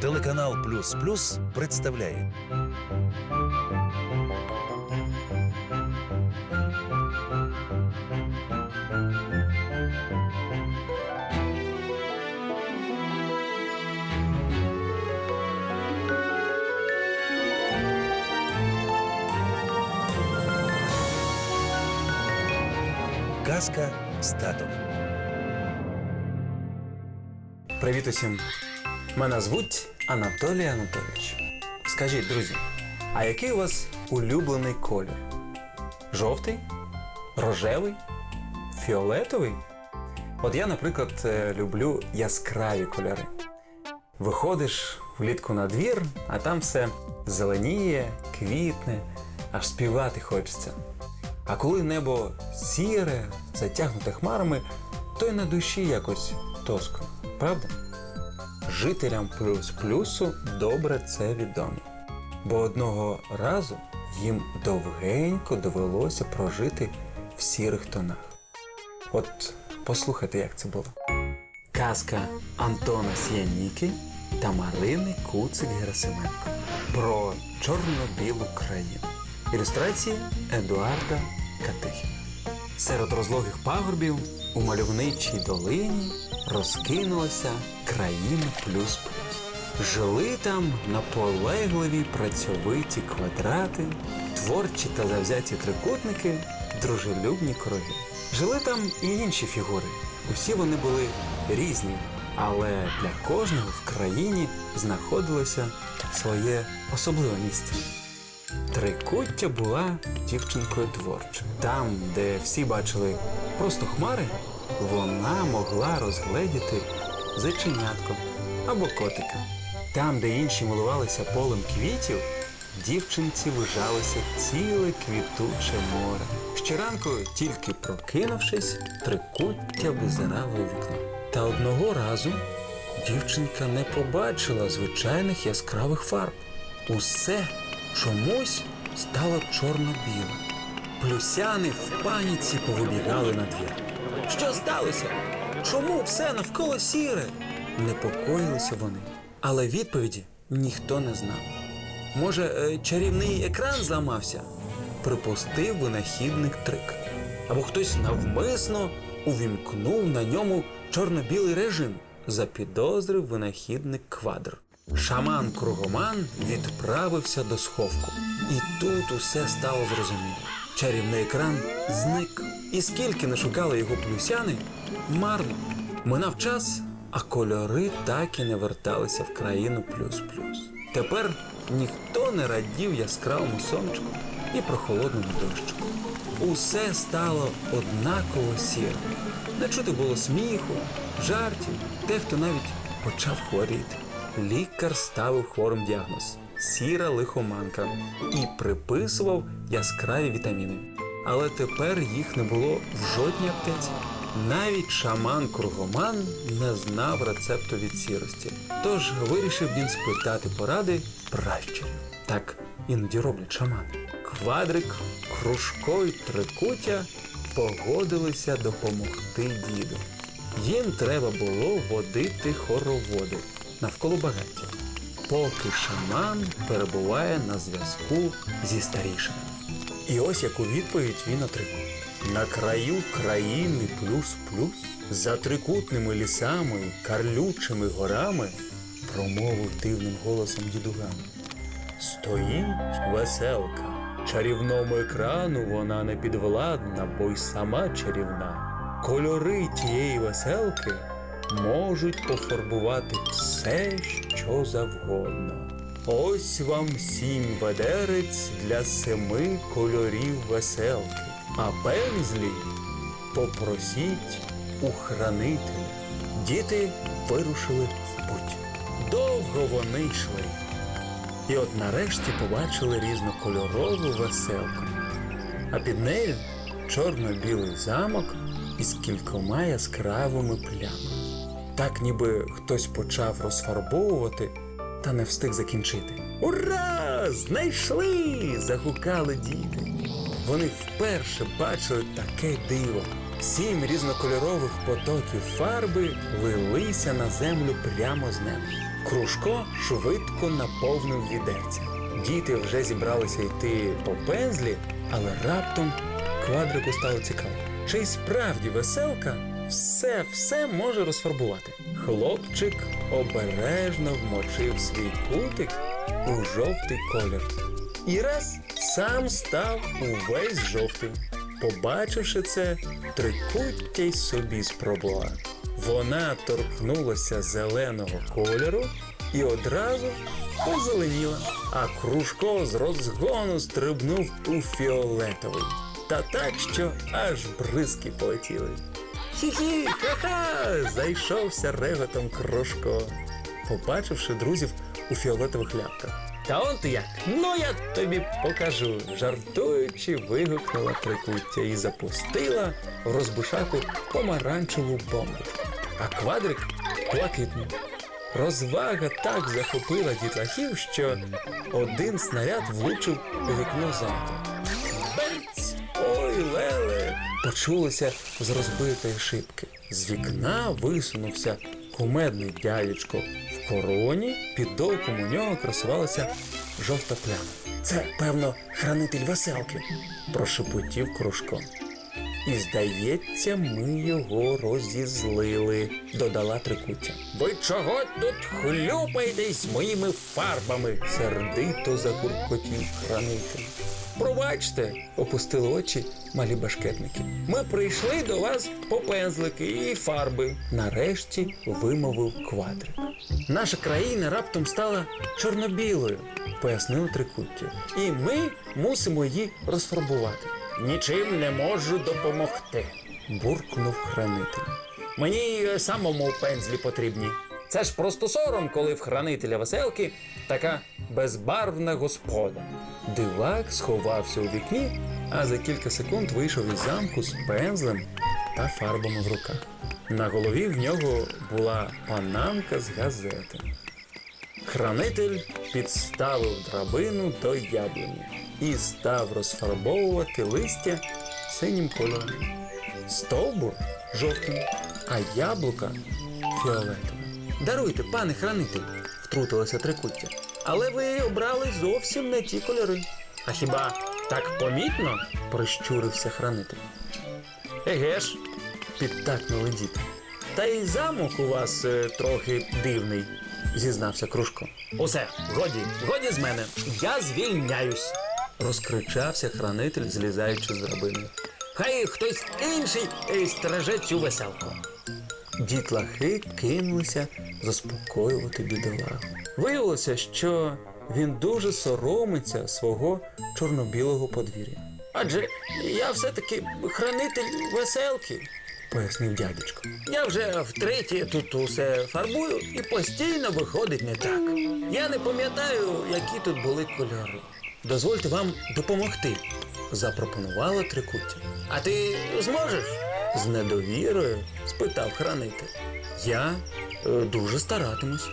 Телеканал Плюс Плюс представляє Казка з татом. Привіт усім! Мене звуть Анатолій Анатолійович. Скажіть, друзі, а який у вас улюблений колір? Жовтий? Рожевий? Фіолетовий? От я, наприклад, е, люблю яскраві кольори. Виходиш влітку на двір, а там все зеленіє, квітне, аж співати хочеться. А коли небо сіре, затягнуте хмарами, то й на душі якось тоскно, правда? Жителям плюс плюсу добре це відомо. Бо одного разу їм довгенько довелося прожити в сірих тонах. От послухайте, як це було. Казка Антона Сіяніки та Марини Куцик Герасименко про чорно-білу країну. Ілюстрації Едуарда Катихіна. Серед розлогих пагорбів у мальовничій долині розкинулася країна плюс плюс. Жили там наполегливі працьовиті квадрати, творчі та завзяті трикутники, дружелюбні крові. Жили там і інші фігури. Усі вони були різні, але для кожного в країні знаходилося своє особливе місце. Трикуття була дівчинкою творчою. Там, де всі бачили просто хмари, вона могла розгледіти зайченятко або котика. Там, де інші милувалися полем квітів, дівчинці вижалося ціле квітуче море. Щоранку, тільки прокинувшись, трикуття визирало у вікно. Та одного разу дівчинка не побачила звичайних яскравих фарб. Усе чомусь стало чорно-біле. Плюсяни в паніці повибігали на двір. Що сталося? Чому все навколо сіре? Непокоїлися вони, але відповіді ніхто не знав. Може, е, чарівний екран зламався? Припустив винахідник трик. Або хтось навмисно увімкнув на ньому чорно-білий режим, запідозрив винахідник квадр. Шаман Кругоман відправився до сховку. І тут усе стало зрозуміло. Чарівний екран зник. І скільки не шукали його плюсяни, марно. Минав час, а кольори так і не верталися в країну плюс-плюс. Тепер ніхто не радів яскравому сонечку і прохолодному дощику. Усе стало однаково сіро. Не чути було сміху, жартів, дехто навіть почав хворіти. Лікар ставив хворим діагноз сіра лихоманка і приписував яскраві вітаміни. Але тепер їх не було в жодній аптеці. Навіть шаман Кругоман не знав рецепту від сірості. Тож вирішив він спитати поради пращурів. Так іноді роблять шамани. Квадрик, Кружко й Трикутя погодилися допомогти діду. Їм треба було водити хороводи навколо багаття, поки шаман перебуває на зв'язку зі старішинами. І ось яку відповідь він отримав. На краю країни плюс-плюс, за трикутними лісами, карлючими горами, промовив дивним голосом дідуган. Стоїть веселка. Чарівному екрану вона не підвладна, бо й сама чарівна. Кольори тієї веселки можуть пофарбувати все, що завгодно. Ось вам сім ведерець для семи кольорів веселки, а пензлі попросіть у хранителя. Діти вирушили в путь. Довго вони йшли. І от нарешті побачили різнокольорову веселку. А під нею чорно-білий замок із кількома яскравими плямами. Так ніби хтось почав розфарбовувати та не встиг закінчити. Ура! Знайшли! загукали діти. Вони вперше бачили таке диво. Сім різнокольорових потоків фарби лилися на землю прямо з неба. Кружко швидко наповнив відерця. Діти вже зібралися йти по пензлі, але раптом квадрику стало цікаво. Чи справді веселка все все може розфарбувати? Хлопчик обережно вмочив свій кутик у жовтий колір. І раз сам став увесь жовтий. Побачивши це, трикуття й собі спробувала. Вона торкнулася зеленого кольору і одразу позеленіла, а кружко з розгону стрибнув у фіолетовий. Та так, що аж бризки полетіли. Хі-хі, ха-ха! зайшовся реготом кружко, побачивши друзів у фіолетових ляпках. Та он ти як? Ну я тобі покажу. Жартуючи, вигукнула трикуття і запустила в розбушаку помаранчеву бомбочку. А квадрик блакитну. Розвага так захопила дітлахів, що один снаряд влучив у вікно замку. Почулося з розбитої шибки. З вікна висунувся кумедний дядечко в короні, під довком у нього красувалася жовта пляма. Це, певно, хранитель веселки, прошепотів кружко. І здається, ми його розізлили, додала трикуття. Ви чого тут хлюпаєтесь моїми фарбами? сердито загуркотів хранитель. Пробачте, опустили очі малі башкетники. Ми прийшли до вас по пензлики і фарби. Нарешті вимовив квадрик. Наша країна раптом стала чорно-білою, пояснив трикуття. І ми мусимо її розфарбувати. Нічим не можу допомогти, буркнув хранитель. Мені самому пензлі потрібні. Це ж просто сором, коли в хранителя веселки така безбарвна господа. Дивак сховався у вікні, а за кілька секунд вийшов із замку з пензлем та фарбами в руках. На голові в нього була панамка з газети. Хранитель підставив драбину до яблуні і став розфарбовувати листя синім кольором. Стовбур жовтим, а яблука фіолетовим. Даруйте, пане хранитель, втрутилося трикуття. Але ви обрали зовсім не ті кольори. А хіба так помітно? прищурився хранитель. Еге ж, підтакнули діти. Та й замок у вас е, трохи дивний, зізнався Кружко. Усе, годі, годі з мене. Я звільняюсь. розкричався хранитель, злізаючи з драбини. Хай хтось інший е, стриже цю веселку. Дітлахи кинулися заспокоювати бідолагу. Виявилося, що він дуже соромиться свого чорно-білого подвір'я. Адже я все-таки хранитель веселки, пояснив дядечко. Я вже втретє тут усе фарбую і постійно виходить не так. Я не пам'ятаю, які тут були кольори. Дозвольте вам допомогти, запропонувала трикуття. А ти зможеш? з недовірою спитав хранитель. Я е, дуже старатимусь,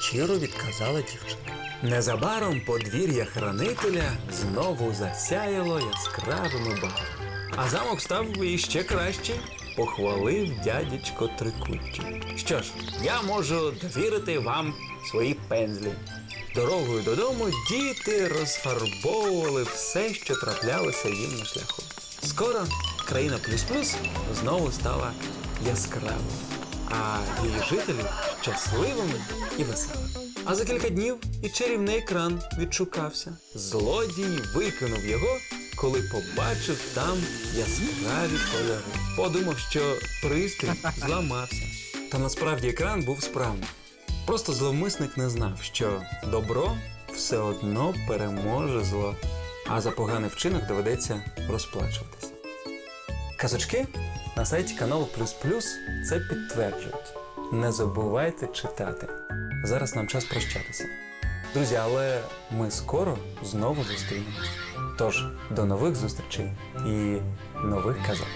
щиро відказала дівчинка. Незабаром подвір'я хранителя знову засяяло яскравими барвами. А замок став іще кращий, похвалив дядечко Трикуттю. Що ж, я можу довірити вам свої пензлі. Дорогою додому діти розфарбовували все, що траплялося їм на шляху. Скоро країна плюс-плюс знову стала яскравою, а її жителі щасливими і веселими. А за кілька днів і чарівний екран відшукався. Злодій викинув його, коли побачив там яскраві кольори. Подумав, що пристрій зламався. Та насправді екран був справний. Просто зловмисник не знав, що добро все одно переможе зло, а за поганий вчинок доведеться розплачуватися. Казочки на сайті каналу Плюс Плюс це підтверджують. Не забувайте читати. Зараз нам час прощатися. Друзі, але ми скоро знову зустрінемось. Тож до нових зустрічей і нових казок.